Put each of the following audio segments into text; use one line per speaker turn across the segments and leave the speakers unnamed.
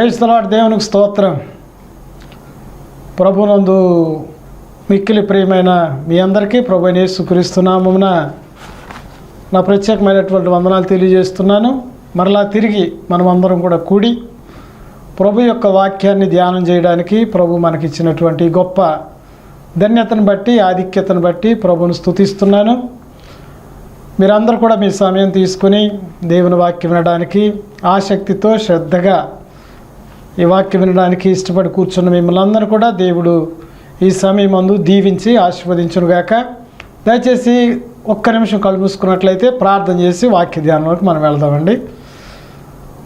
Praise తలాడు దేవునికి స్తోత్రం. ప్రభునందు మిక్కిలి ప్రియమైన మీ అందరికీ ప్రభు యేసుక్రీస్తునామమున నా ప్రత్యేకమైనటువంటి వందనాలు తెలియజేస్తున్నాను. మరలా తిరిగి మనమందరం కూడా కూడి ప్రభు యొక్క వాక్యాన్ని ధ్యానం చేయడానికి ప్రభు మనకిచ్చినటువంటి గొప్ప ధన్యతను బట్టి ఆధిక్యతను బట్టి ప్రభును స్తుతిస్తున్నాను. మీరందరూ కూడా మీ సమయం తీసుకుని దేవుని వాక్యం వినడానికి ఆసక్తితో శ్రద్ధగా ఈ వాక్యం వినడానికి ఇష్టపడి కూర్చున్న మిమ్మల్ని అందరూ కూడా దేవుడు ఈ సమయం అందు దీవించి ఆశీర్వదించునుగాక దయచేసి ఒక్క నిమిషం కళ్ళు మూసుకున్నట్లయితే ప్రార్థన చేసి వాక్య ధ్యానంలోకి మనం వెళ్దామండి.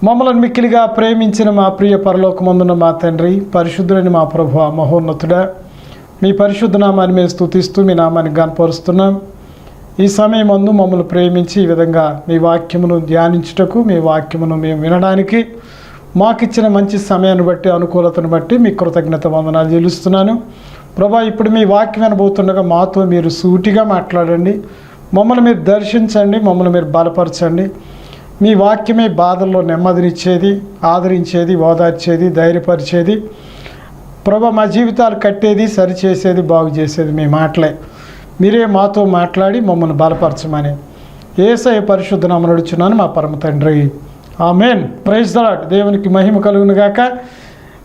మమ్మల్ని మిక్కిలిగా ప్రేమించిన మా ప్రియ పరలోకమందున్న మా తండ్రి పరిశుద్ధులని మా ప్రభు మహోన్నతుడా. మీ పరిశుద్ధ నామాన్ని మేము స్థుతిస్తూ మీ నామాన్ని గనపరుస్తున్నాం ఈ సమయం అందు మమ్మల్ని ప్రేమించి ఈ విధంగా మీ వాక్యమును ధ్యానించుటకు మీ వాక్యమును మేము వినడానికి మాకిచ్చిన మంచి సమయాన్ని బట్టి అనుకూలతను బట్టి మీ కృతజ్ఞత వందనాలు చెల్లిస్తున్నాను. ప్రభా ఇప్పుడు మీ వాక్యం వినబోతుండగా మాతో మీరు సూటిగా మాట్లాడండి. మమ్మల్ని మీరు దర్శించండి మమ్మల్ని మీరు బలపరచండి. మీ వాక్యమే బాధల్లో నెమ్మదినిచ్చేది ఆదరించేది ఓదార్చేది ధైర్యపరిచేది. ప్రభ మా జీవితాలు కట్టేది సరిచేసేది బాగు చేసేది మీ మాటలే. మీరే మాతో మాట్లాడి మమ్మల్ని బలపరచమని. ఏసఐ పరిశుద్ధ నామం మా పరమ తండ్రి. ఆ మెయిన్ ప్రైజ్ దలాట్ దేవునికి మహిమ కలుగును గాక.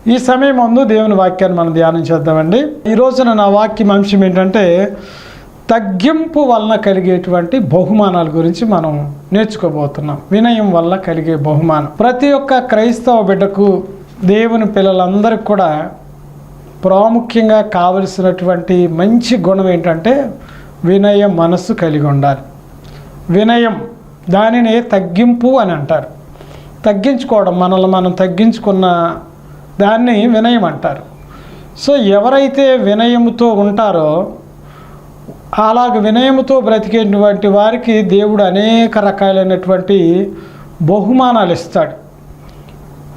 ఈ సమయం ముందు దేవుని వాక్యాన్ని మనం ధ్యానం చేద్దామండి. ఈ రోజున నా వాక్యం అంశం ఏంటంటే తగ్గింపు వలన కలిగేటువంటి బహుమానాల గురించి మనం నేర్చుకోబోతున్నాం. వినయం వల్ల కలిగే బహుమానం. ప్రతి ఒక్క క్రైస్తవ బిడ్డకు దేవుని పిల్లలందరికీ కూడా ప్రాముఖ్యంగా కావలసినటువంటి మంచి గుణం ఏంటంటే వినయ మనస్సు కలిగి ఉండాలి. వినయం దానినే తగ్గింపు అని అంటారు. తగ్గించుకోవడం మనల్ని మనం తగ్గించుకున్న దాన్ని వినయం అంటారు. సో ఎవరైతే వినయముతో ఉంటారో అలాగ వినయముతో బ్రతికేటువంటి వారికి దేవుడు అనేక రకాలైనటువంటి బహుమానాలు ఇస్తాడు.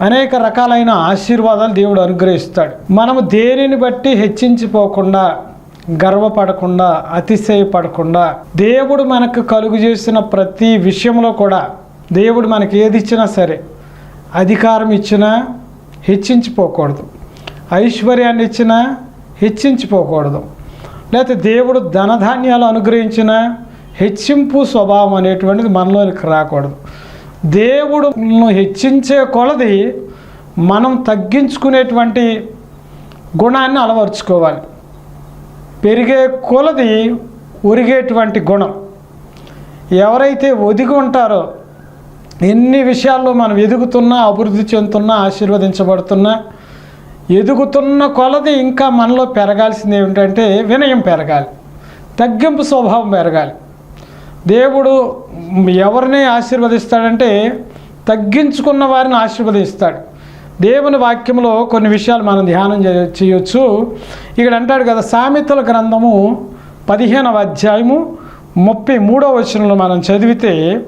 అనేక రకాలైన ఆశీర్వాదాలు దేవుడు అనుగ్రహిస్తాడు. మనము దేనిని బట్టి హెచ్చించిపోకుండా గర్వపడకుండా అతిశయపడకుండా దేవుడు మనకు కలుగు చేసిన ప్రతి విషయంలో కూడా దేవుడు మనకి ఏది ఇచ్చినా సరే అధికారం ఇచ్చినా హెచ్చించిపోకూడదు. ఐశ్వర్యాన్ని ఇచ్చినా హెచ్చించిపోకూడదు. లేకపోతే దేవుడు ధనధాన్యాలు అనుగ్రహించిన హెచ్చింపు స్వభావం అనేటువంటిది మనలోనికి రాకూడదు. దేవుడును హెచ్చించే కొలది మనం తగ్గించుకునేటువంటి గుణాన్ని అలవర్చుకోవాలి. పెరిగే కొలది ఒరిగేటువంటి గుణం. ఎవరైతే ఒదిగి ఉంటారో ఎన్ని విషయాల్లో మనం ఎదుగుతున్నా అభివృద్ధి చెందుతున్నా ఆశీర్వదించబడుతున్నా ఎదుగుతున్న కొలది ఇంకా మనలో పెరగాల్సింది ఏమిటంటే వినయం పెరగాలి తగ్గింపు స్వభావం పెరగాలి. దేవుడు ఎవరిని ఆశీర్వదిస్తాడంటే తగ్గించుకున్న వారిని ఆశీర్వదిస్తాడు. దేవుని వాక్యంలో కొన్ని విషయాలు మనం ధ్యానం చేయొచ్చు. ఇక్కడ అంటాడు కదా సామెతల గ్రంథము పదిహేనవ అధ్యాయము ముప్పై మూడవ వచనంలో మనం చదివితే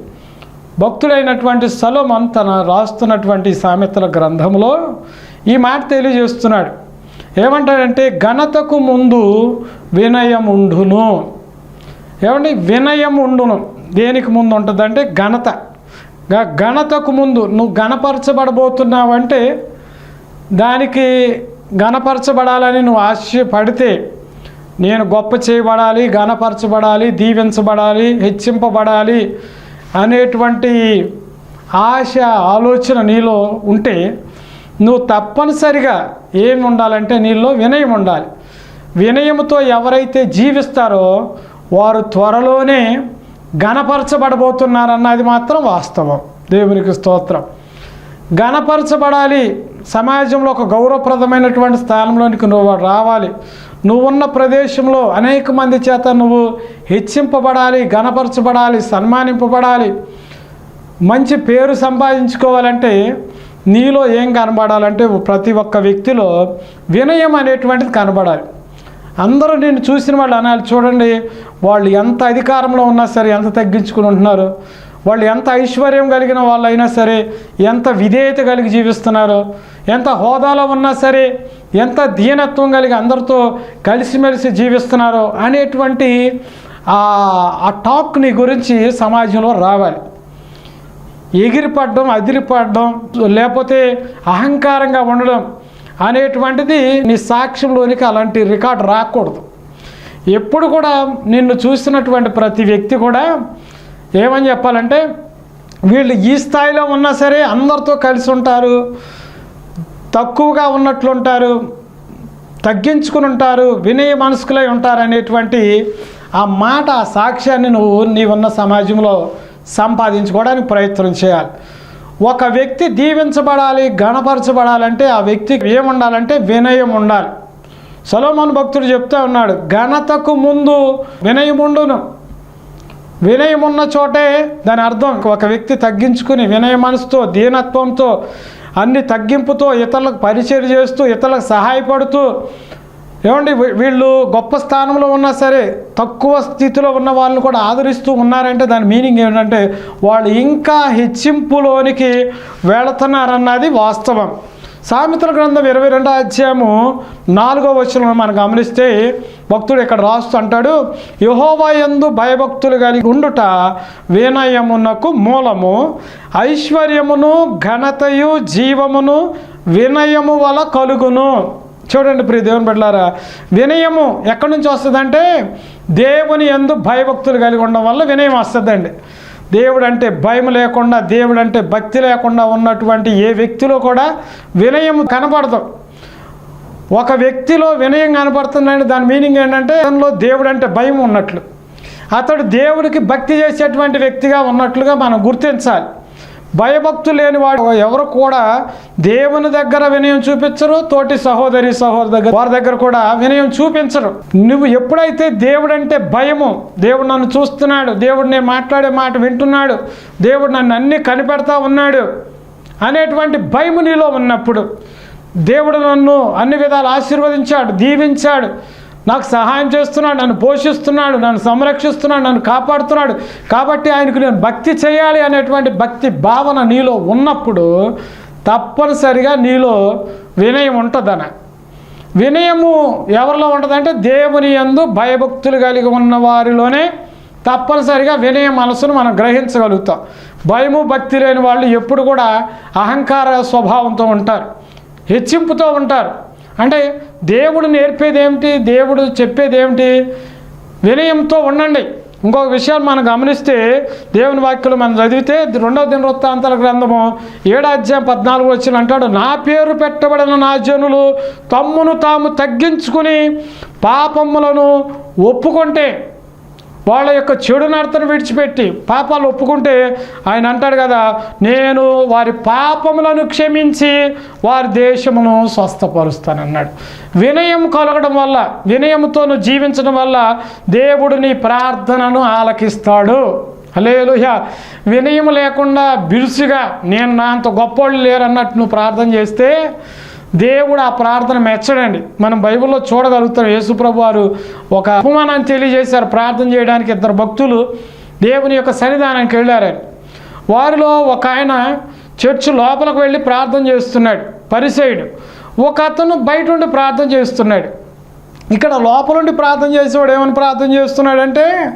భక్తుడైనటువంటి సలోమన్ తన రాస్తున్నటువంటి సామెతల గ్రంథంలో ఈ మాట తెలియజేస్తున్నాడు. ఏమంటాడంటే ఘనతకు ముందు వినయం ఉండును ఏమండి? వినయం ఉండును దేనికి ముందు ఉంటుందంటే ఘనత. ఘనతకు ముందు. నువ్వు ఘనపరచబడబోతున్నావంటే దానికి ఘనపరచబడాలని నువ్వు ఆశపడితే నేను గొప్ప చేయబడాలి ఘనపరచబడాలి దీవించబడాలి హెచ్చింపబడాలి అనేటువంటి ఆశ ఆలోచన నీలో ఉంటే నువ్వు తప్పనిసరిగా ఏమి ఉండాలంటే నీలో వినయం ఉండాలి. వినయముతో ఎవరైతే జీవిస్తారో వారు త్వరలోనే గణపరచబడబోతున్నారన్నది మాత్రం వాస్తవం. దేవునికి స్తోత్రం. గణపరచబడాలి సమాజంలో ఒక గౌరవప్రదమైనటువంటి స్థానంలోనికి నువ్వు రావాలి. నువ్వున్న ప్రదేశంలో అనేక మంది చేత నువ్వు హెచ్చింపబడాలి గణపరచబడాలి సన్మానింపబడాలి. మంచి పేరు సంపాదించుకోవాలంటే నీలో ఏం కనబడాలంటే ప్రతి ఒక్క వ్యక్తిలో వినయం అనేటువంటిది కనబడాలి. అందరూ నేను చూసిన వాళ్ళు అనాలి. చూడండి వాళ్ళు ఎంత అధికారంలో ఉన్నా సరే ఎంత తగ్గించుకుని ఉంటున్నారు. వాళ్ళు ఎంత ఐశ్వర్యం కలిగిన వాళ్ళు అయినా సరే ఎంత విధేయత కలిగి జీవిస్తున్నారో ఎంత హోదాలో ఉన్నా సరే ఎంత దీనత్వం కలిగి అందరితో కలిసిమెలిసి జీవిస్తున్నారో అనేటువంటి ఆ ఆ టాక్ నీ గురించి సమాజంలో రావాలి. ఎగిరిపడడం అదిరిపడడం లేకపోతే అహంకారంగా ఉండడం అనేటువంటిది నీ సాక్ష్యంలోనికి అలాంటి రికార్డు రాకూడదు. ఎప్పుడు కూడా నిన్ను చూసినటువంటి ప్రతి వ్యక్తి కూడా ఏమని చెప్పాలంటే వీళ్ళు ఈ స్థాయిలో ఉన్నా సరే అందరితో కలిసి ఉంటారు తక్కువగా ఉన్నట్లుంటారు తగ్గించుకుని ఉంటారు వినయ మనసుకులై ఉంటారు అనేటువంటి ఆ మాట ఆ సాక్ష్యాన్ని నువ్వు నీ ఉన్న సమాజంలో సంపాదించుకోవడానికి ప్రయత్నం చేయాలి. ఒక వ్యక్తి దీవించబడాలి గణపరచబడాలంటే ఆ వ్యక్తికి ఏముండాలంటే వినయం ఉండాలి. సొలోమోన్ భక్తుడు చెప్తా ఉన్నాడు ఘనతకు ముందు వినయముండును. వినయం ఉన్న చోటే దాని అర్థం ఒక వ్యక్తి తగ్గించుకుని వినయ మనసుతో దీనత్వంతో అన్ని తగ్గింపుతో ఇతరులకు పరిచయం చేస్తూ ఇతరులకు సహాయపడుతూ ఏమండి వీ- వీళ్ళు గొప్ప స్థానంలో ఉన్నా సరే తక్కువ స్థితిలో ఉన్న వాళ్ళని కూడా ఆదరిస్తూ ఉన్నారంటే దాని మీనింగ్ ఏంటంటే వాళ్ళు ఇంకా హెచ్చింపులోనికి వెళుతున్నారన్నది వాస్తవం. సామెతల గ్రంథం ఇరవై రెండో అధ్యాయము నాలుగో వచనం మనం గమనిస్తే భక్తుడు ఇక్కడ రాస్తూ అంటాడు యహోవా యందు భయభక్తులు కలిగి ఉండుట వినయమునకు మూలము. ఐశ్వర్యమును ఘనతయు జీవమును వినయము వల కలుగును. చూడండి ప్రియ దేవుని బిడ్డలారా వినయము ఎక్కడి నుంచి వస్తుందంటే దేవుని ఎందు భయభక్తులు కలిగి ఉండడం వల్ల వినయం వస్తుందండి. దేవుడు అంటే భయం లేకుండా దేవుడు అంటే భక్తి లేకుండా ఉన్నటువంటి ఏ వ్యక్తిలో కూడా వినయం కనపడదు. ఒక వ్యక్తిలో వినయం కనపడుతుందంటే దాని మీనింగ్ ఏంటంటే అతనిలో దేవుడు అంటే భయం ఉన్నట్లు. అతడు దేవుడికి భక్తి చేసేటువంటి వ్యక్తిగా ఉన్నట్లుగా మనం గుర్తించాలి. భయభక్తు లేని వాడు ఎవరు కూడా దేవుని దగ్గర వినయం చూపించరు తోటి సహోదరి సహోదరు దగ్గర వారి దగ్గర కూడా వినయం చూపించరు. నువ్వు ఎప్పుడైతే దేవుడంటే భయము దేవుడు నన్ను చూస్తున్నాడు దేవుడు నేను మాట్లాడే మాట వింటున్నాడు దేవుడు నన్ను అన్ని కనిపెడతా ఉన్నాడు అనేటువంటి భయము నీలో ఉన్నప్పుడు దేవుడు నన్ను అన్ని విధాలు ఆశీర్వదించాడు దీవించాడు. నాకు సహాయం చేస్తున్నాడు నన్ను పోషిస్తున్నాడు నన్ను సంరక్షిస్తున్నాడు నన్ను కాపాడుతున్నాడు. కాబట్టి ఆయనకు నేను భక్తి చేయాలి అనేటువంటి భక్తి భావన నీలో ఉన్నప్పుడు తప్పనిసరిగా నీలో వినయం ఉంటుందన. వినయము ఎవరిలో ఉంటుందంటే దేవుని యందు భయభక్తులు కలిగి ఉన్న వారిలోనే తప్పనిసరిగా వినయ మనసును మనం గ్రహించగలుగుతాం. భయము భక్తి లేని వాళ్ళు ఎప్పుడు కూడా అహంకార స్వభావంతో ఉంటారు. హెచ్చింపుతో ఉంటారు. అంటే దేవుడు నేర్పేది ఏమిటి దేవుడు చెప్పేది ఏమిటి వినయంతో ఉండండి. ఇంకొక విషయం మనం గమనిస్తే దేవుని వాక్యలు మనం చదివితే రెండవ దినవృత్తాంతాల గ్రంథము ఏడాధ్యాయం పద్నాలుగు వచ్చిన అంటాడు నా పేరు పెట్టబడిన నా జనులు తమ్మును తాము తగ్గించుకుని పాపములను ఒప్పుకుంటే వాళ్ళ యొక్క చెడు నడతను విడిచిపెట్టి పాపాలు ఒప్పుకుంటే ఆయన అంటాడు కదా నేను వారి పాపములను క్షమించి వారి దేశమును స్వస్థపరుస్తానన్నాడు. వినయం కలగడం వల్ల వినయంతోను జీవించడం వల్ల దేవుడు నీ ప్రార్థనను ఆలకిస్తాడు. హలేలుహ వినయం లేకుండా బిరుసుగా నేను నా అంత గొప్పోళ్ళు లేరన్నట్టు నువ్వు ప్రార్థన చేస్తే దేవుడు ఆ ప్రార్థన మెచ్చడండి. మనం బైబిల్లో చూడగలుగుతాం యేసుప్రభు వారు ఒక ఉపమానాన్ని తెలియజేశారు. ప్రార్థన చేయడానికి ఇద్దరు భక్తులు దేవుని యొక్క సన్నిధానానికి వెళ్ళారని. వారిలో ఒక ఆయన చర్చ్ లోపలికి వెళ్ళి ప్రార్థన చేస్తున్నాడు. పరిసయుడు. ఒక అతను బయట ఉండి ప్రార్థన చేస్తున్నాడు. ఇక్కడ లోపలుండి ప్రార్థన చేసేవాడు ఏమని ప్రార్థన చేస్తున్నాడంటే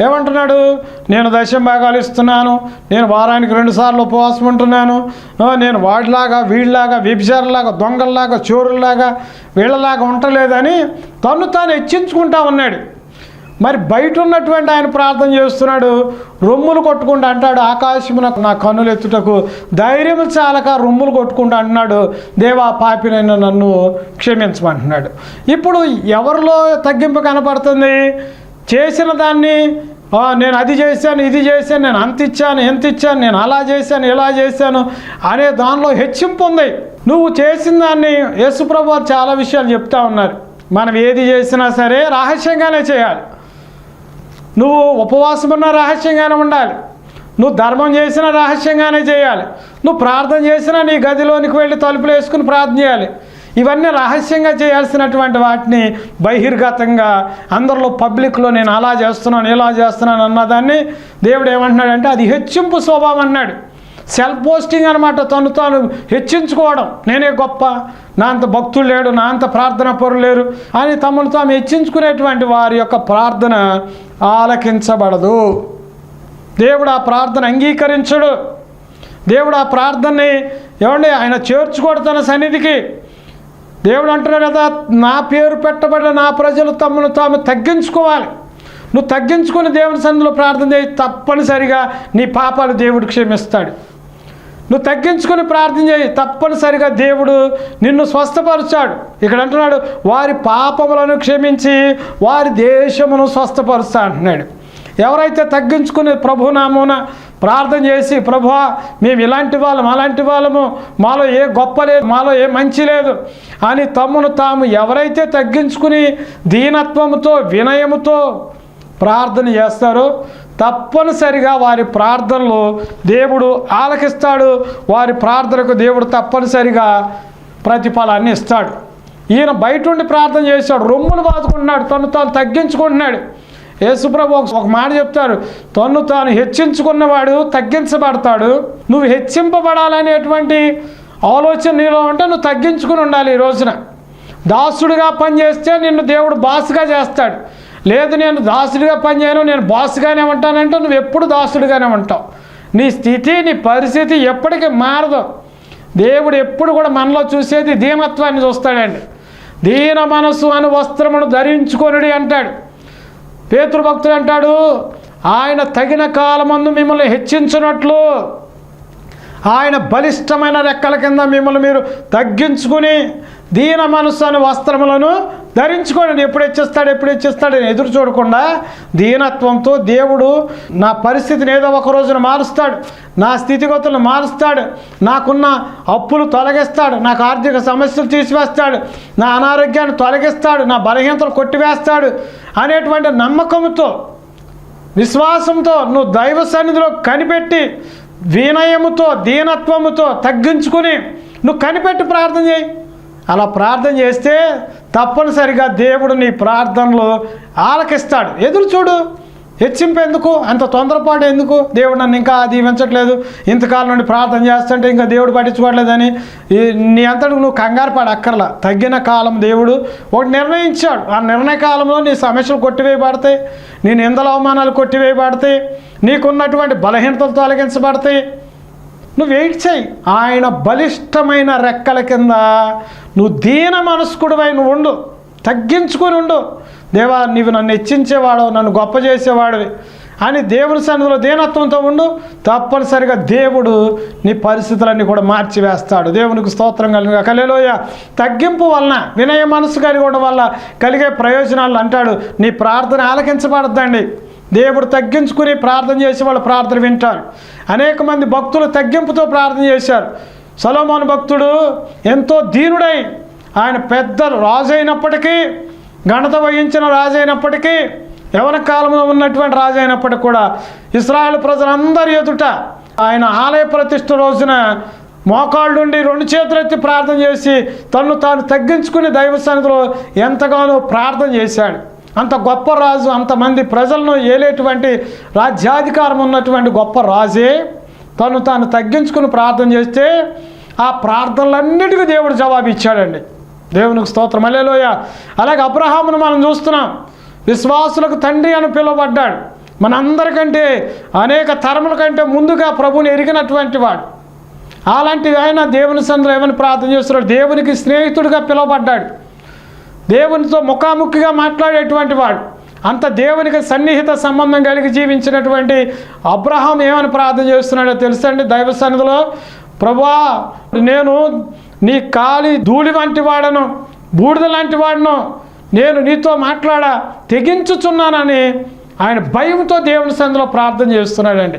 ఏమంటున్నాడు? నేను దశం భాగాలు ఇస్తున్నాను. నేను వారానికి రెండుసార్లు ఉపవాసం ఉంటున్నాను. నేను వాడిలాగా వీళ్ళలాగా వ్యభిచారులాగా దొంగల్లాగా చోరుల్లాగా వీళ్ళలాగా ఉండలేదని తను తాను హెచ్చించుకుంటా ఉన్నాడు. మరి బయట ఉన్నటువంటి ఆయన ప్రార్థన చేస్తున్నాడు. రొమ్ములు కొట్టుకుంటూ అంటాడు. ఆకాశమునకు నా కన్నులు ఎత్తుటకు ధైర్యం చాలక రొమ్ములు కొట్టుకుంటూ అంటున్నాడు. దేవా పాపినైనా నన్ను క్షమించమంటున్నాడు. ఇప్పుడు ఎవరిలో తగ్గింపు కనపడుతుంది? చేసిన దాన్ని నేను అది చేశాను ఇది చేశాను నేను అంత ఇచ్చాను ఎంత ఇచ్చాను నేను అలా చేశాను ఇలా చేశాను అనే దానిలో హెచ్చింపు ఉంది. నువ్వు చేసిన దాన్ని యేసుప్రభు చాలా విషయాలు చెప్తా ఉన్నారు. మనం ఏది చేసినా సరే రహస్యంగానే చేయాలి. నువ్వు ఉపవాసం ఉన్న రహస్యంగానే ఉండాలి. నువ్వు ధర్మం చేసినా రహస్యంగానే చేయాలి. నువ్వు ప్రార్థన చేసినా నీ గదిలోనికి వెళ్ళి తలుపులు వేసుకుని ప్రార్థన చేయాలి. ఇవన్నీ రహస్యంగా చేయాల్సినటువంటి వాటిని బహిర్గతంగా అందరిలో పబ్లిక్లో నేను అలా చేస్తున్నాను ఇలా చేస్తున్నాను అన్నదాన్ని దేవుడు ఏమంటున్నాడంటే అది హెచ్చింపు స్వభావం అన్నాడు. సెల్ఫ్ పోస్టింగ్ అనమాట తను తాను హెచ్చించుకోవడం. నేనే గొప్ప నా అంత భక్తులు లేడు నా అంత ప్రార్థన పరులు లేరు అని తమను తాము హెచ్చించుకునేటువంటి వారి యొక్క ప్రార్థన ఆలకించబడదు. దేవుడు ఆ ప్రార్థన అంగీకరించడు. దేవుడు ఆ ప్రార్థనని ఏమండి ఆయన చేర్చుకోడు తన సన్నిధికి. దేవుడు అంటున్నాడు కదా నా పేరు పెట్టబడిన నా ప్రజలు తమను తాము తగ్గించుకోవాలి. నువ్వు తగ్గించుకుని దేవుని సన్నిధిలో ప్రార్థన చేయి తప్పనిసరిగా నీ పాపాలు దేవుడు క్షమిస్తాడు. నువ్వు తగ్గించుకొని ప్రార్థన చేయి తప్పనిసరిగా దేవుడు నిన్ను స్వస్థపరుచాడు. ఇక్కడ అంటున్నాడు వారి పాపములను క్షమించి వారి దేశమును స్వస్థపరుస్తా అంటున్నాడు. ఎవరైతే తగ్గించుకుని ప్రభునామున ప్రార్థన చేసి ప్రభా మేము ఇలాంటి వాళ్ళం అలాంటి వాళ్ళము. మాలో ఏ గొప్ప లేదు మాలో ఏ మంచి లేదు. అని తమ్మును తాము ఎవరైతే తగ్గించుకుని దీనత్వముతో వినయముతో ప్రార్థన చేస్తారో తప్పనిసరిగా వారి ప్రార్థనలు దేవుడు ఆలకిస్తాడు. వారి ప్రార్థనకు దేవుడు తప్పనిసరిగా ప్రతిఫలాన్ని ఇస్తాడు. ఈయన బయట ఉండి ప్రార్థన చేశాడు రొమ్ములు బాదుకుంటున్నాడు తను తాను తగ్గించుకుంటున్నాడు. యేసుప్రభు ఒక మాట చెప్తారు తను తాను హెచ్చించుకున్నవాడు తగ్గించబడతాడు. నువ్వు హెచ్చింపబడాలనేటువంటి ఆలోచన నీలో ఉంటే నువ్వు తగ్గించుకుని ఉండాలి ఈ రోజున. దాసుడిగా పనిచేస్తే నిన్ను దేవుడు బాసుగా చేస్తాడు. లేదు నేను దాసుడిగా పనిచేయను నేను బాస్గానే ఉంటానంటే నువ్వు ఎప్పుడు దాసుడిగానే ఉంటావు. నీ స్థితి నీ పరిస్థితి ఎప్పటికీ మారదు. దేవుడు ఎప్పుడు కూడా మనలో చూసేది దీనత్వాన్ని చూస్తాడండి. దీన మనసు అని వస్త్రమును ధరించుకొనుడి అంటాడు. పేతృభక్తుడు అంటాడు ఆయన తగిన కాలమందు మిమ్మల్ని హెచ్చించినట్లు ఆయన బలిష్టమైన రెక్కల కింద మిమ్మల్ని మీరు తగ్గించుకుని దీన మనస్సు అనే వస్త్రములను ధరించుకోండి ఎప్పుడు ఇచ్చేస్తాడు ఎప్పుడు ఇచ్చేస్తాడని ఎదురు చూడకుండా దీనత్వంతో దేవుడు నా పరిస్థితిని ఏదో ఒక రోజున మారుస్తాడు నా స్థితిగతులను మారుస్తాడు నాకున్న అప్పులు తొలగిస్తాడు నాకు ఆర్థిక సమస్యలు తీసివేస్తాడు నా అనారోగ్యాన్ని తొలగిస్తాడు నా బలహీనతలు కొట్టివేస్తాడు అనేటువంటి నమ్మకంతో విశ్వాసంతో నువ్వు దైవ సన్నిధిలో కనిపెట్టి వినయముతో దీనత్వముతో తగ్గించుకుని నువ్వు కనిపెట్టి ప్రార్థన చేయి. అలా ప్రార్థన చేస్తే తప్పనిసరిగా దేవుడు నీ ప్రార్థనలు ఆలకిస్తాడు. ఎదురు చూడు హెచ్చింపు ఎందుకు అంత తొందరపాటు ఎందుకు? దేవుడు నన్ను ఇంకా దీవించట్లేదు. ఇంతకాలం నుండి ప్రార్థన చేస్తుంటే ఇంకా దేవుడు పట్టించుకోవట్లేదని నీ అంతటి నువ్వు కంగారు పడ అక్కర్లా. తగ్గిన కాలం దేవుడు ఒకటి నిర్ణయించాడు. ఆ నిర్ణయ కాలంలో నీ సమస్యలు కొట్టివేయబడతాయి నీ నిందల అవమానాలు కొట్టివేయబడతాయి నీకున్నటువంటి బలహీనతలు తొలగించబడతాయి. నువ్వు వెయిట్ చేయి ఆయన బలిష్టమైన రెక్కల కింద నువ్వు దీన మనస్కుడివై నువ్వు ఉండు తగ్గించుకొని ఉండు. దేవా నీవు నన్ను హెచ్చించేవాడు నన్ను గొప్ప చేసేవాడివి. అని దేవుని సన్నిధిలో దీనత్వంతో ఉండు. తప్పనిసరిగా దేవుడు నీ పరిస్థితులన్నీ కూడా మార్చివేస్తాడు. దేవునికి స్తోత్రం కలిగిన కలేలోయ తగ్గింపు వలన వినయ మనసు కలిగి ఉండడం వల్ల కలిగే ప్రయోజనాలు అంటాడు. నీ ప్రార్థన ఆలకించబడద్దండి. దేవుడు తగ్గించుకుని ప్రార్థన చేసి వాళ్ళు ప్రార్థన వింటారు అనేక మంది భక్తులు తగ్గింపుతో ప్రార్థన చేశారు. సలోమోన్ భక్తుడు ఎంతో దీనుడై ఆయన పెద్ద రాజు అయినప్పటికీ ఘనత వహించిన రాజు అయినప్పటికీ యవన కాలంలో ఉన్నటువంటి రాజు అయినప్పటికీ కూడా ఇస్రాయేల్ ప్రజలందరి ఎదుట ఆయన ఆలయ ప్రతిష్ఠ రోజున మోకాళ్ళుండి రెండు చేతులెత్తి ప్రార్థన చేసి తను తాను తగ్గించుకుని దైవ సన్నిధిలో ఎంతగానో ప్రార్థన చేశాడు. అంత గొప్ప రాజు అంతమంది ప్రజలను ఏలేటువంటి రాజ్యాధికారం ఉన్నటువంటి గొప్ప రాజే. తను తాను తగ్గించుకుని ప్రార్థన చేస్తే ఆ ప్రార్థనలన్నిటికీ దేవుడు జవాబు ఇచ్చాడండి. దేవునికి స్తోత్రం. అల్లేలోయ అలాగే అబ్రహామును మనం చూస్తున్నాం. విశ్వాసులకు తండ్రి అని పిలువబడ్డాడు. మనందరికంటే అనేక తరముల కంటే ముందుగా ప్రభుని ఎరిగినటువంటి వాడు. అలాంటి ఆయన దేవుని సందులో ఏమని ప్రార్థన చేస్తున్నాడు? దేవునికి స్నేహితుడిగా పిలువబడ్డాడు. దేవునితో ముఖాముఖిగా మాట్లాడేటువంటి వాడు. అంత దేవునికి సన్నిహిత సంబంధం కలిగి జీవించినటువంటి అబ్రహాం ఏమని ప్రార్థన చేస్తున్నాడో తెలుసండి దైవ సన్నిధిలో ప్రభా నేను నీ కాలి ధూళి వంటి వాడను బూడిద లాంటి వాడను నేను నీతో మాట్లాడ తెగించుచున్నానని ఆయన భయంతో దేవుని సందులో ప్రార్థన చేస్తున్నాడండి.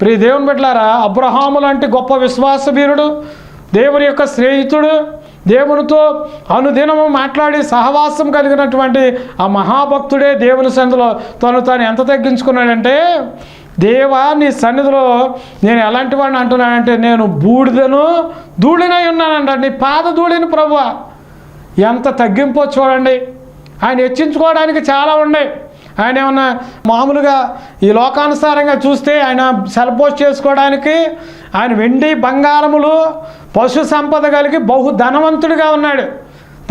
ప్రియ దేవుని బిడ్డలారా అబ్రహాము లాంటి గొప్ప విశ్వాస వీరుడు దేవుని యొక్క స్నేహితుడు దేవునితో అనుదినము మాట్లాడి సహవాసం కలిగినటువంటి ఆ మహాభక్తుడే దేవుని సన్నిధిలో తను తాను ఎంత తగ్గించుకున్నాడంటే దేవా నీ సన్నిధిలో నేను ఎలాంటి వాడిని అంటున్నానంటే నేను బూడిదను ధూళినై ఉన్నానంట. నీ పాద ధూళిని ప్రభు ఎంత తగ్గింపో చూడండి ఆయన హెచ్చించుకోవడానికి చాలా ఉన్నాయి. ఆయన ఏమన్నా మామూలుగా ఈ లోకానుసారంగా చూస్తే ఆయన సెల్పోజ్ చేసుకోవడానికి ఆయన వెండి బంగారములు పశు సంపద కలిగి బహు ధనవంతుడిగా ఉన్నాడు.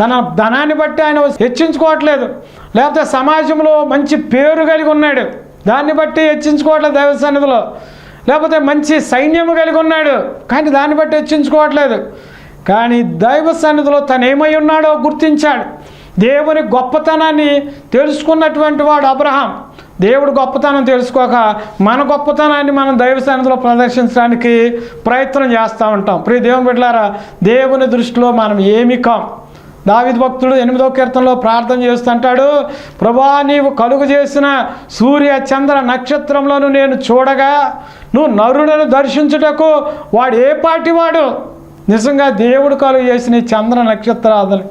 తన ధనాన్ని బట్టి ఆయన హెచ్చించుకోవట్లేదు. లేకపోతే సమాజంలో మంచి పేరు కలిగి ఉన్నాడు. దాన్ని బట్టి హెచ్చించుకోవట్లేదు దైవ సన్నిధిలో. లేకపోతే మంచి సైన్యము కలిగి ఉన్నాడు. కానీ దాన్ని బట్టి హెచ్చించుకోవట్లేదు. కానీ దైవ సన్నిధిలో తను ఏమై ఉన్నాడో గుర్తించాడు. దేవుని గొప్పతనాన్ని తెలుసుకున్నటువంటి వాడు అబ్రహాం. దేవుడు గొప్పతనం తెలుసుకోక మన గొప్పతనాన్ని మనం దైవ సన్నిధిలో ప్రదర్శించడానికి ప్రయత్నం చేస్తూ ఉంటాం. ప్రియ దేవుని బిడ్డలారా దేవుని దృష్టిలో మనం ఏమి కాం? దావిద్ భక్తుడు ఎనిమిదో కీర్తనలో ప్రార్థన చేస్తుంటాడు ప్రభా నీవు కలుగు చేసిన సూర్య చంద్ర నక్షత్రంలోను నేను చూడగా నువ్వు నరులను దర్శించుటకు వాడు ఏ పాటి వాడు? నిజంగా దేవుడు కలుగు చేసిన చంద్ర నక్షత్రాదులు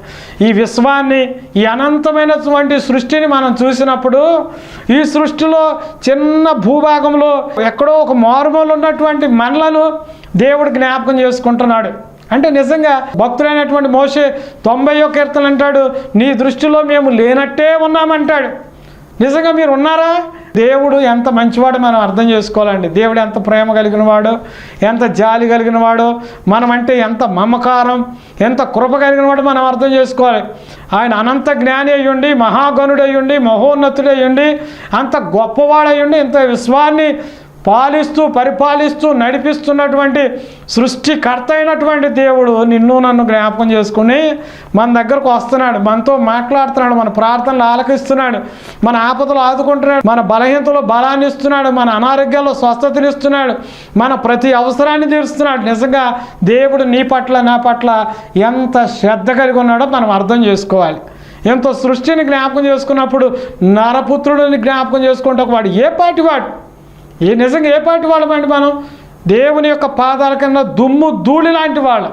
ఈ విశ్వాన్ని ఈ అనంతమైనటువంటి సృష్టిని మనం చూసినప్పుడు ఈ సృష్టిలో చిన్న భూభాగంలో ఎక్కడో ఒక మార్మూలు ఉన్నటువంటి మనలను దేవుడు జ్ఞాపకం చేసుకుంటున్నాడు. అంటే నిజంగా భక్తులైనటువంటి మోసే తొంభై కీర్తనలు అంటాడు నీ దృష్టిలో మేము లేనట్టే ఉన్నామంటాడు. నిజంగా మీరు ఉన్నారా? దేవుడు ఎంత మంచివాడో మనం అర్థం చేసుకోవాలండి. దేవుడు ఎంత ప్రేమ కలిగిన వాడు ఎంత జాలి కలిగిన వాడు మనమంటే ఎంత మమకారం ఎంత కృప కలిగిన వాడు మనం అర్థం చేసుకోవాలి. ఆయన అనంత జ్ఞాని అయ్యుండి మహాగణుడయ్యుండి మహోన్నతుడయ్యుండి అంత గొప్పవాడయ్యుండి ఇంత విశ్వాన్ని పాలిస్తూ పరిపాలిస్తూ నడిపిస్తున్నటువంటి సృష్టికర్త అయినటువంటి దేవుడు నిన్ను నన్ను జ్ఞాపకం చేసుకుని మన దగ్గరకు వస్తున్నాడు. మనతో మాట్లాడుతున్నాడు. మన ప్రార్థనలు ఆలకిస్తున్నాడు. మన ఆపదలు ఆదుకుంటున్నాడు. మన బలహీనతలో బలాన్ని ఇస్తున్నాడు. మన అనారోగ్యాల్లో స్వస్థతనిస్తున్నాడు మన ప్రతి అవసరాన్ని తీరుస్తున్నాడు. నిజంగా దేవుడు నీ పట్ల నా పట్ల ఎంత శ్రద్ధ కలిగి ఉన్నాడో మనం అర్థం చేసుకోవాలి. ఎంతో సృష్టిని జ్ఞాపకం చేసుకున్నప్పుడు నరపుత్రుడిని జ్ఞాపకం చేసుకుంటే వాడు ఏ పాటి వాడు? ఏ నిజంగా ఏ పాటి వాళ్ళమండి మనం? దేవుని యొక్క పాదాల కింద దుమ్ము ధూళి లాంటి వాళ్ళు.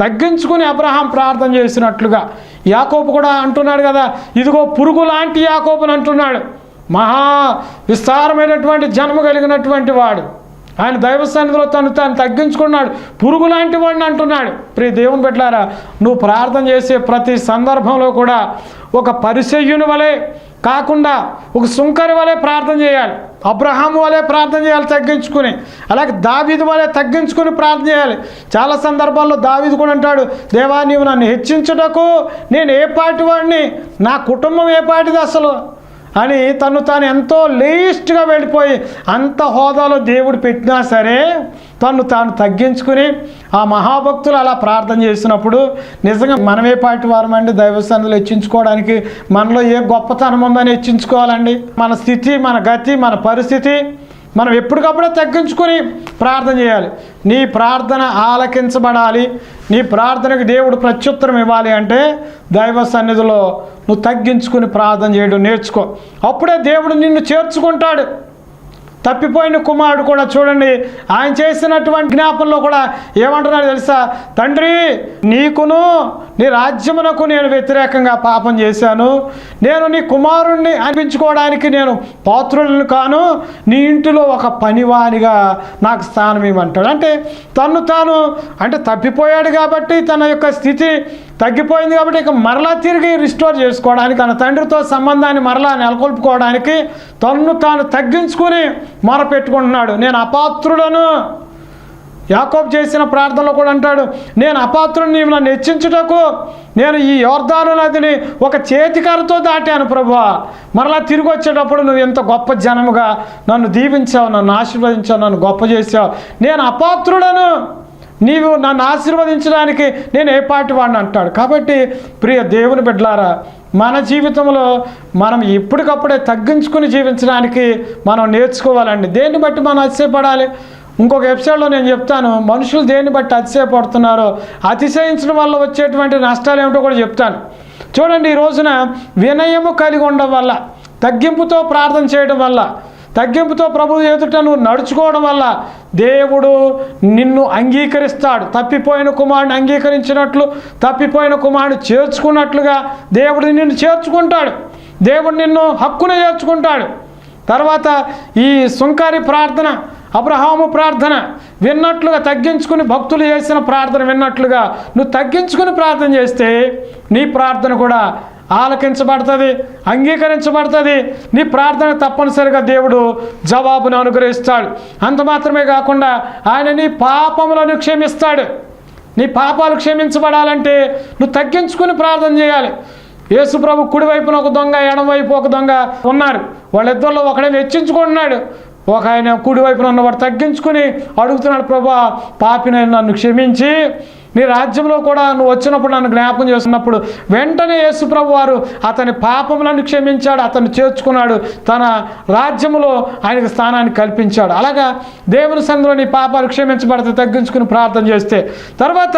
తగ్గించుకుని అబ్రహాం ప్రార్థన చేసినట్లుగా. యాకోబు కూడా అంటున్నాడు కదా ఇదిగో పురుగు లాంటి యాకోబుని అంటున్నాడు. మహా విస్తారమైనటువంటి జన్మ కలిగినటువంటి వాడు. ఆయన దైవ సన్నిధిలో తను తాను తగ్గించుకున్నాడు. పురుగు లాంటి వాడిని అంటున్నాడు. ప్రియ దేవుని పెట్టారా నువ్వు ప్రార్థన చేసే ప్రతి సందర్భంలో కూడా ఒక పరిశయ్యుని వలె కాకుండా ఒక సుంకరి వలె ప్రార్థన చేయాలి. అబ్రహాం వలె ప్రార్థన చేయాలి తగ్గించుకుని. అలాగే దావీదు వలె తగ్గించుకుని ప్రార్థన చేయాలి. చాలా సందర్భాల్లో దావీదు కూడా అంటాడు దేవా నీవు నన్ను హెచ్చించుటకు నేను ఏ పాటి వాడిని? నా కుటుంబం ఏ పాటిది అసలు? అని తను తాను ఎంతో లేస్ట్గా వెళ్ళిపోయి అంత హోదాలో దేవుడు పెట్టినా సరే తను తాను తగ్గించుకుని ఆ మహాభక్తులు అలా ప్రార్థన చేసినప్పుడు నిజంగా మనమే పాటి వారమండి దైవస్థానంలో హెచ్చించుకోవడానికి మనలో ఏ గొప్పతనం ఉందని హెచ్చించుకోవాలండి. మన స్థితి మన గతి మన పరిస్థితి మనం ఎప్పటికప్పుడే తగ్గించుకొని ప్రార్థన చేయాలి. నీ ప్రార్థన ఆలకించబడాలి. నీ ప్రార్థనకు దేవుడు ప్రత్యుత్తరం ఇవ్వాలి అంటే దైవ సన్నిధిలో నువ్వు తగ్గించుకుని ప్రార్థన చేయడం నేర్చుకో. అప్పుడే దేవుడు నిన్ను చేర్చుకుంటాడు. తప్పిపోయిన కుమారుడు కూడా చూడండి. ఆయన చేసినటువంటి జ్ఞాపంలో కూడా ఏమంటున్నాడు తెలుసా? తండ్రి నీకును నీ రాజ్యమునకు నేను వ్యతిరేకంగా పాపం చేశాను. నేను నీ కుమారుణ్ణి అనిపించుకోవడానికి నేను పాత్రులను కాను. నీ ఇంటిలో ఒక పనివానిగా నాకు స్థానం ఇవ్వమంటాడు. అంటే తను తాను అంటే తప్పిపోయాడు కాబట్టి తన యొక్క స్థితి తగ్గిపోయింది కాబట్టి ఇక మరలా తిరిగి రిస్టోర్ చేసుకోవడానికి తన తండ్రితో సంబంధాన్ని మరలా నెలకొల్పుకోవడానికి తన్ను తాను తగ్గించుకుని మొరపెట్టుకుంటున్నాడు. నేను అపాత్రుడను. యాకోబ్ చేసిన ప్రార్థనలో కూడా అంటాడు నేను అపాత్రుడు నీవు నన్ను హెచ్చించుటకు నేను ఈ యోర్ధాను నదిని ఒక చేతికరతో దాటాను ప్రభువా. మరలా తిరిగి వచ్చేటప్పుడు నువ్వు ఎంత గొప్ప జనముగా నన్ను దీవించావు నన్ను ఆశీర్వదించావు నన్ను గొప్ప చేసావు నేను అపాత్రుడను. నీవు నన్ను ఆశీర్వదించడానికి నేను ఏ పాటి వాడిని? అంటాడు. కాబట్టి ప్రియ దేవుని బిడ్డలారా మన జీవితంలో మనం ఎప్పటికప్పుడే తగ్గించుకుని జీవించడానికి మనం నేర్చుకోవాలండి. దేన్ని బట్టి మనం అతిశయపడాలి? ఇంకొక ఎపిసోడ్లో నేను చెప్తాను మనుషులు దేన్ని బట్టి అతిశయపడుతున్నారో అతిశయించడం వల్ల వచ్చేటువంటి నష్టాలు ఏమిటో కూడా చెప్తాను. చూడండి ఈ రోజున వినయము కలిగి ఉండడం వల్ల తగ్గింపుతో ప్రార్థన చేయడం వల్ల తగ్గింపుతో ప్రభు ఎదుట నువ్వు నడుచుకోవడం వల్ల దేవుడు నిన్ను అంగీకరిస్తాడు. తప్పిపోయిన కుమారుని అంగీకరించినట్లు తప్పిపోయిన కుమారుని చేర్చుకున్నట్లుగా దేవుడు నిన్ను చేర్చుకుంటాడు. దేవుడు నిన్ను హక్కున చేర్చుకుంటాడు. తర్వాత ఈ సుంకారి ప్రార్థన అబ్రహాము ప్రార్థన విన్నట్లుగా తగ్గించుకుని భక్తులు చేసిన ప్రార్థన విన్నట్లుగా నువ్వు తగ్గించుకుని ప్రార్థన చేస్తే నీ ప్రార్థన కూడా ఆలకించబడుతుంది అంగీకరించబడుతుంది. నీ ప్రార్థన తప్పనిసరిగా దేవుడు జవాబును అనుగ్రహిస్తాడు. అంత మాత్రమే కాకుండా ఆయన నీ పాపములను క్షమిస్తాడు. నీ పాపాలు క్షమించబడాలంటే నువ్వు తగ్గించుకుని ప్రార్థన చేయాలి. యేసుప్రభు కుడివైపున ఒక దొంగ ఎడమవైపు ఒక దొంగ ఉన్నారు. వాళ్ళిద్దరిలో ఒకడే వెచ్చించుకుంటున్నాడు. ఒక ఆయన కుడివైపున ఉన్నవాడు తగ్గించుకుని అడుగుతున్నాడు ప్రభా పాపిని నన్ను క్షమించి నీ రాజ్యంలో కూడా నువ్వు వచ్చినప్పుడు నన్ను జ్ఞాపకం చేస్తున్నప్పుడు వెంటనే యేసుప్రభు వారు అతని పాపములను క్షమించాడు అతను చేర్చుకున్నాడు తన రాజ్యములో ఆయనకు స్థానాన్ని కల్పించాడు. అలాగా దేవుని సందులో నీ పాపాలు క్షమించబడితే తగ్గించుకుని ప్రార్థన చేస్తే తర్వాత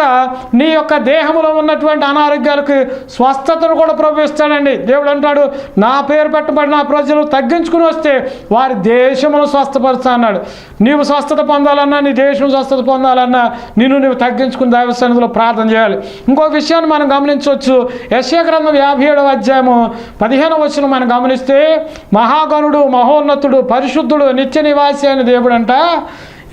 నీ యొక్క దేహంలో ఉన్నటువంటి అనారోగ్యాలకు స్వస్థతను కూడా ప్రభు దేవుడు అంటాడు నా పేరు పెట్టబడిన ప్రజలు తగ్గించుకుని వస్తే వారి దేశమును స్వస్థపరుస్తా అన్నాడు నీవు స్వస్థత పొందాలన్నా నీ దేశం స్వస్థత పొందాలన్నా నిన్ను నువ్వు తగ్గించుకుని దైవ సన్నిధిలో ప్రార్థన చేయాలి. ఇంకో విషయాన్ని మనం గమనించవచ్చు. యశ్య గ్రంథం యాభై ఏడవ అధ్యాయము పదిహేను వచ్చిన మనం గమనిస్తే మహాగణుడు మహోన్నతుడు పరిశుద్ధుడు నిత్య నివాసి అయిన దేవుడు అంట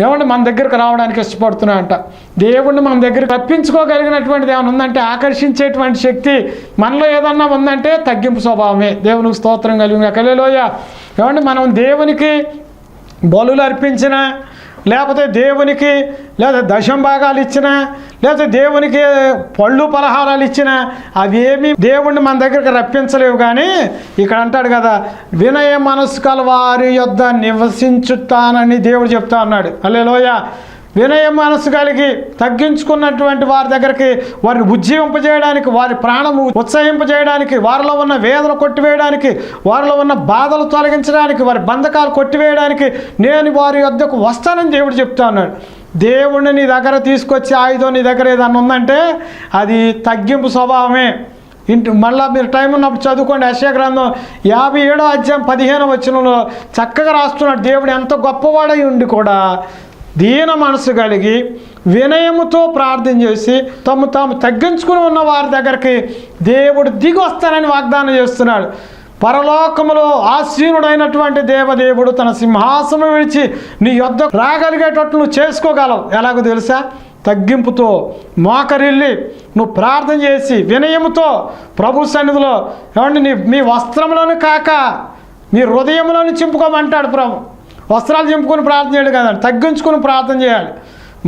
ఏమంటే మన దగ్గరకు రావడానికి ఇష్టపడుతున్నా అంట దేవుణ్ణి మన దగ్గర తప్పించుకోగలిగినటువంటిది ఏమైనా ఉందంటే ఆకర్షించేటువంటి శక్తి మనలో ఏదన్నా ఉందంటే తగ్గింపు స్వభావమే. దేవునికి స్తోత్రం కలిగిన. కలేలోయ ఏమంటే మనం దేవునికి బలులు అర్పించిన లేకపోతే దేవునికి లేదా దశం భాగాలు ఇచ్చినా లేకపోతే దేవునికి పళ్ళు పలహారాలు ఇచ్చినా అవేమీ దేవుణ్ణి మన దగ్గరికి రప్పించలేవు కానీ ఇక్కడ అంటాడు కదా వినయ మనస్కల వారి యొద్ద నివసించుతానని దేవుడు చెప్తా అన్నాడు అల్లే లోయ వినయ మనసు కలిగి తగ్గించుకున్నటువంటి వారి దగ్గరికి వారిని ఉజ్జీవింపజేయడానికి వారి ప్రాణము ఉత్సహింపజేయడానికి వారిలో ఉన్న వేదన కొట్టివేయడానికి వారిలో ఉన్న బాధలు తొలగించడానికి వారి బంధకాలు కొట్టివేయడానికి నేను వారి వద్దకు వస్తానని దేవుడు చెప్తున్నాడు దేవుణ్ణి నీ దగ్గర తీసుకొచ్చి ఆయుధం నీ దగ్గర ఏదన్నా ఉందంటే అది తగ్గింపు స్వభావమే. ఇంటి మళ్ళీ మీరు టైం ఉన్నప్పుడు చదువుకోండి. యశయ గ్రంథం యాభై ఏడో అధ్యాయం పదిహేను వచ్చినలో చక్కగా రాస్తున్నాడు. దేవుడు ఎంత గొప్పవాడై ఉండి కూడా దీన మనసు కలిగి వినయముతో ప్రార్థన చేసి తమ తాము తగ్గించుకుని ఉన్న వారి దగ్గరికి దేవుడు దిగి వస్తానని వాగ్దానం చేస్తున్నాడు. పరలోకములో ఆసీనుడైనటువంటి దేవదేవుడు తన సింహాసనం విడిచి నీ యొద్ద రాగలిగేటట్లు నువ్వు చేసుకోగలవు. ఎలాగో తెలుసా? తగ్గింపుతో మోకరిల్లి నువ్వు ప్రార్థన చేసి వినయముతో ప్రభు సన్నిధిలో ఏమండి నీ మీ వస్త్రములను కాక మీ హృదయంలోని చింపుకోమంటాడు ప్రభు. వస్త్రాలు చింపుకొని ప్రార్థన చేయడు కదండి తగ్గించుకొని ప్రార్థన చేయాలి.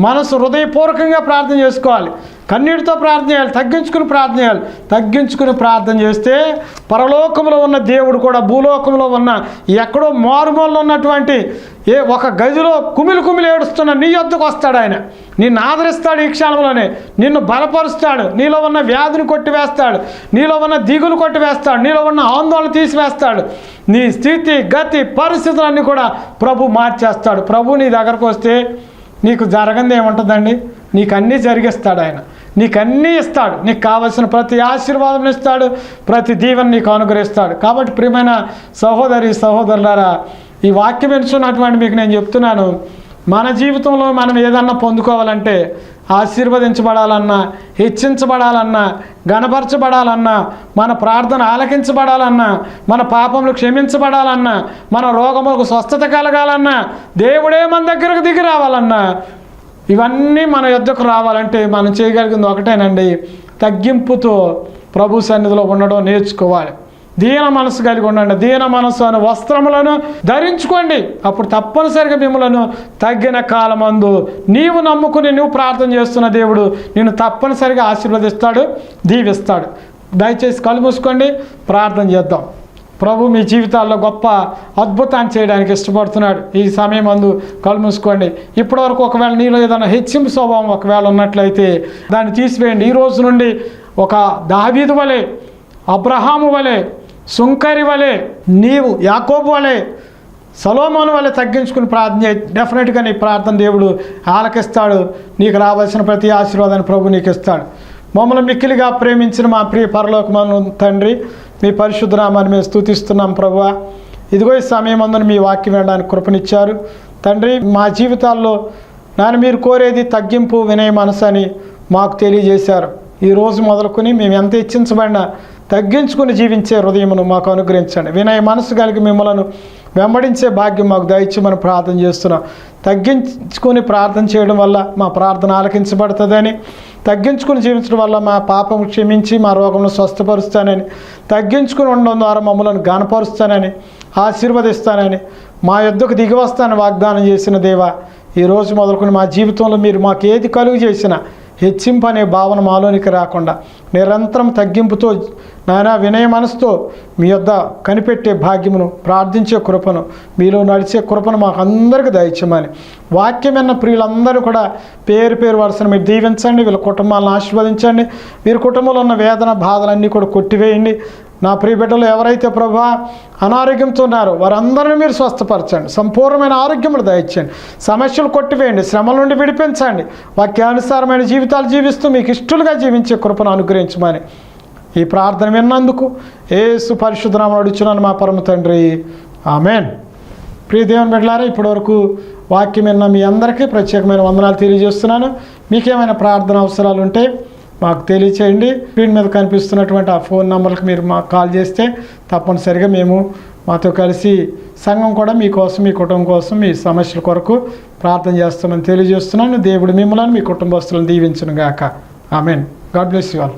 మనసు హృదయపూర్వకంగా ప్రార్థన చేసుకోవాలి. కన్నీటితో ప్రార్థన చేయాలి తగ్గించుకుని ప్రార్థన చేయాలి. తగ్గించుకుని ప్రార్థన చేస్తే పరలోకంలో ఉన్న దేవుడు కూడా భూలోకంలో ఉన్న ఎక్కడో మారుమూలలో ఉన్నటువంటి ఏ ఒక గదిలో కుమిలి కుమిలి ఏడుస్తున్న నీ యొద్దకు వస్తాడు ఆయన. నిన్ను ఆదరిస్తాడు ఈ క్షణంలోనే. నిన్ను బలపరుస్తాడు. నీలో ఉన్న వ్యాధిని కొట్టివేస్తాడు. నీలో ఉన్న దిగులు కొట్టివేస్తాడు. నీలో ఉన్న ఆందోళన తీసివేస్తాడు. నీ స్థితి గతి పరిస్థితులన్నీ కూడా ప్రభు మార్చేస్తాడు. ప్రభు నీ దగ్గరకు వస్తే నీకు జరగంది ఏముంటుందండి? నీకు అన్నీ జరిగిస్తాడు ఆయన. నీకు అన్నీ ఇస్తాడు. నీకు కావలసిన ప్రతి ఆశీర్వాదం ఇస్తాడు. ప్రతి దీవెన నీకు అనుగ్రహిస్తాడు. కాబట్టి ప్రియమైన సహోదరి సహోదరులారా ఈ వాక్యం ఎంచున్నటువంటి మీకు నేను చెప్తున్నాను. మన జీవితంలో మనం ఏదన్నా పొందుకోవాలంటే ఆశీర్వదించబడాలన్నా హెచ్చించబడాలన్నా గణపరచబడాలన్నా మన ప్రార్థన ఆలకించబడాలన్నా మన పాపములు క్షమించబడాలన్నా మన రోగములకు స్వస్థత కలగాలన్నా దేవుడే మన దగ్గరకు దిగి రావాలన్నా ఇవన్నీ మన యుద్ధకు రావాలంటే మనం చేయగలిగింది ఒకటేనండి తగ్గింపుతో ప్రభు సన్నిధిలో ఉండడం నేర్చుకోవాలి. దీన మనసు కలిగి ఉండండి. దీన మనసు అనే వస్త్రములను ధరించుకోండి. అప్పుడు తప్పనిసరిగా మిమ్మలను తగ్గిన కాలమందు నీవు నమ్ముకుని నువ్వు ప్రార్థన చేస్తున్న దేవుడు నేను తప్పనిసరిగా ఆశీర్వదిస్తాడు దీవిస్తాడు. దయచేసి కళ్ళు మూసుకోండి. ప్రార్థన చేద్దాం. ప్రభు మీ జీవితాల్లో గొప్ప అద్భుతాన్ని చేయడానికి ఇష్టపడుతున్నాడు. ఈ సమయం అందు కలుమూసుకోండి ఇప్పటివరకు ఒకవేళ నీలో ఏదైనా హెచ్చింపు స్వభావం ఒకవేళ ఉన్నట్లయితే దాన్ని తీసివేయండి. ఈ రోజు నుండి ఒక దావీదు వలె అబ్రహాము వలె సుంకరి వలె నీవు యాకోబు వలె సలోమోను వల్ల తగ్గించుకుని ప్రార్థన డెఫినెట్గా నీ ప్రార్థన దేవుడు ఆలకిస్తాడు. నీకు రావాల్సిన ప్రతి ఆశీర్వాదాన్ని ప్రభు నీకు ఇస్తాడు. మమ్మల్ని మిక్కిలిగా ప్రేమించిన మా ప్రియ పరలోకమను తండ్రి మీ పరిశుద్ధ నామాన్ని మేము స్థుతిస్తున్నాం ప్రభు. ఇదిగో ఈ సమయం అందున మీ వాక్యం వినడానికి కృపనిచ్చారు. తండ్రి మా జీవితాల్లో నాన్న మీరు కోరేది తగ్గింపు వినయ మనసు అని మాకు తెలియజేశారు. ఈ రోజు మొదలుకొని మేము ఎంత ఇచ్చించబడినా తగ్గించుకుని జీవించే హృదయమును మాకు అనుగ్రహించండి. వినయ మనసు కలిగి మిమ్మలను వెంబడించే భాగ్యం మాకు దయచేమని ప్రార్థన చేస్తున్నాం. తగ్గించుకొని ప్రార్థన చేయడం వల్ల మా ప్రార్థన ఆలకించబడుతుందని తగ్గించుకుని జీవించడం వల్ల మా పాపం క్షమించి మా రోగమును స్వస్థపరుస్తానని తగ్గించుకుని ఉండడం ద్వారా మమ్మల్ని గనపరుస్తానని ఆశీర్వదిస్తానని మా యుద్ధకు దిగి వస్తానని వాగ్దానం చేసిన దేవా ఈరోజు మొదలుకొని మా జీవితంలో మీరు మాకు ఏది కలుగు చేసినా హెచ్చింపు అనే భావన మాలోనికి రాకుండా నిరంతరం తగ్గింపుతో నాయన వినయ మనసుతో మీ యొద్ద కనిపెట్టే భాగ్యమును ప్రార్థించే కృపను మీలో నడిచే కృపను మాకు అందరికీ దయచేయమని. వాక్యమైన ప్రియులందరూ కూడా పేరు పేరు వరుసను మీరు దీవించండి వీళ్ళ కుటుంబాలను ఆశీర్వదించండి వీరి కుటుంబంలో ఉన్న వేదన బాధలన్నీ కూడా కొట్టివేయండి. నా ప్రియ బిడ్డలు ఎవరైతే ప్రభా అనారోగ్యంతో ఉన్నారో వారందరినీ మీరు స్వస్థపరచండి. సంపూర్ణమైన ఆరోగ్యములు దయచేయండి. సమస్యలు కొట్టివేయండి. శ్రమల నుండి విడిపించండి. వాక్యానుసారమైన జీవితాలు జీవిస్తూ మీకు ఇష్టలుగా జీవించే కృపను అనుగ్రహించమని ఈ ప్రార్థన విన్నందుకు ఏసు పరిశుద్ధనామం అడుచున్నాను మా పరమ తండ్రి. ఆమెన్. ప్రియ దేవుని బిడ్డలారా ఇప్పటివరకు వాక్యం విన్న మీ అందరికీ ప్రత్యేకమైన వందనాలు తెలియజేస్తున్నాను. మీకేమైనా ప్రార్థన అవసరాలు ఉంటే మాకు తెలియచేయండి. స్క్రీన్ మీద కనిపిస్తున్నటువంటి ఆ ఫోన్ నెంబర్కి మీరు మాకు కాల్ చేస్తే తప్పనిసరిగా మేము మాతో కలిసి సంఘం కూడా మీకోసం మీ కుటుంబం కోసం మీ సమస్యల కొరకు ప్రార్థన చేస్తామని తెలియజేస్తున్నాను. దేవుడు మిమ్మల్ని మీ కుటుంబస్తులను దీవించును గాక amen. God bless you all.